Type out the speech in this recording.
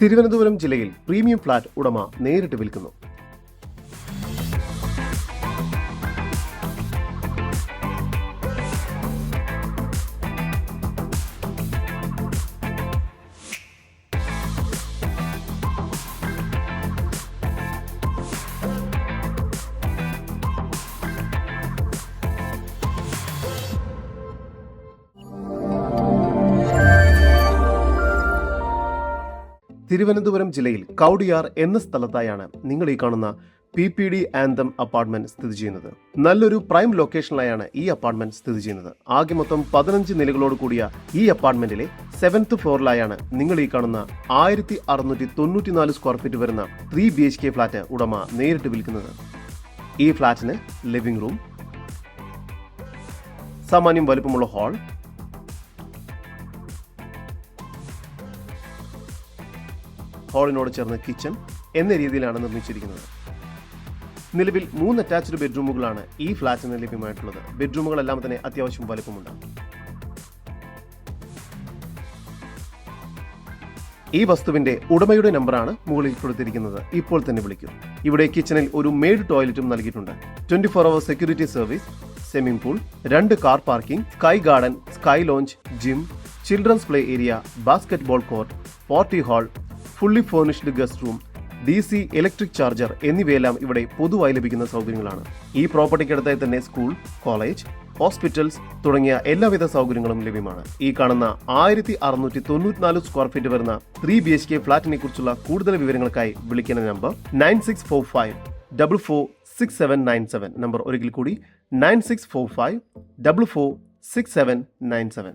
തിരുവനന്തപുരം ജില്ലയിൽ premium flat ഉടമ നേരിട്ട് വിൽക്കുന്നു തിരുവനന്തപുരം ജില്ലയിൽ കൗഡിയാർ എന്ന സ്ഥലത്തായാണ് നിങ്ങൾ ഈ കാണുന്ന P P D Anthem apartment സ്ഥിതി ചെയ്യുന്നത്. നല്ലൊരു പ്രൈം ലൊക്കേഷനിലായാണ് ഈ അപ്പാർട്ട്മെന്റ് സ്ഥിതി ചെയ്യുന്നത്. ആകെ മൊത്തം പതിനഞ്ച് നിലകളോട് കൂടിയ ഈ അപ്പാർട്ട്മെന്റിലെ സെവൻത്ത് ഫ്ലോറിലായാണ് നിങ്ങൾ ഈ കാണുന്ന ആയിരത്തി അറുന്നൂറ്റി തൊണ്ണൂറ്റിനാല് സ്ക്വയർ ഫീറ്റ് വരുന്ന three B H K flat ഉടമ നേരിട്ട് വിൽക്കുന്നത്. ഈ ഫ്ലാറ്റിന് ലിവിംഗ് റൂം സാമാന്യം വലുപ്പമുള്ള ഹാൾ ഹാളിനോട് ചേർന്ന് കിച്ചൺ എന്ന രീതിയിലാണ് നിർമ്മിച്ചിരിക്കുന്നത്. നിലവിൽ മൂന്ന് അറ്റാച്ച്ഡ് ബെഡ്റൂമുകളാണ് ഈ ഫ്ലാറ്റിന് ലഭ്യമായിട്ടുള്ളത്. ബെഡ്റൂമുകളെല്ലാം തന്നെ അത്യാവശ്യം വലുപ്പമുണ്ട്. ഈ വസ്തുവിന്റെ ഉടമയുടെ നമ്പറാണ് മുകളിൽ കൊടുത്തിരിക്കുന്നത്. ഇപ്പോൾ തന്നെ വിളിക്കും. ഇവിടെ കിച്ചണിൽ ഒരു മെയ്ഡ് ടോയ്ലറ്റും നൽകിയിട്ടുണ്ട്. Twenty four hour security service swimming pool രണ്ട് car parking sky garden sky lounge gym children's play area basketball court party hall fully furnished guest room D C electric charger എന്നിവയെല്ലാം ഇവിടെ പൊതുവായി ലഭിക്കുന്ന സൗകര്യങ്ങളാണ്. ഈ പ്രോപ്പർട്ടിക്കടുത്തായി തന്നെ സ്കൂൾ കോളേജ് ഹോസ്പിറ്റൽസ് തുടങ്ങിയ എല്ലാവിധ സൗകര്യങ്ങളും ലഭ്യമാണ്. ഈ കാണുന്ന ആയിരത്തി അറുന്നൂറ്റി തൊണ്ണൂറ്റിനാല് സ്ക്വയർ ഫീറ്റ് വരുന്ന ത്രീ ബി എച്ച് കെ ഫ്ളാറ്റിനെ കുറിച്ചുള്ള കൂടുതൽ വിവരങ്ങൾക്കായി വിളിക്കുന്ന number nine six four five double four six seven nine seven. Number ഒരിക്കൽ കൂടി nine six four five double four six seven nine seven.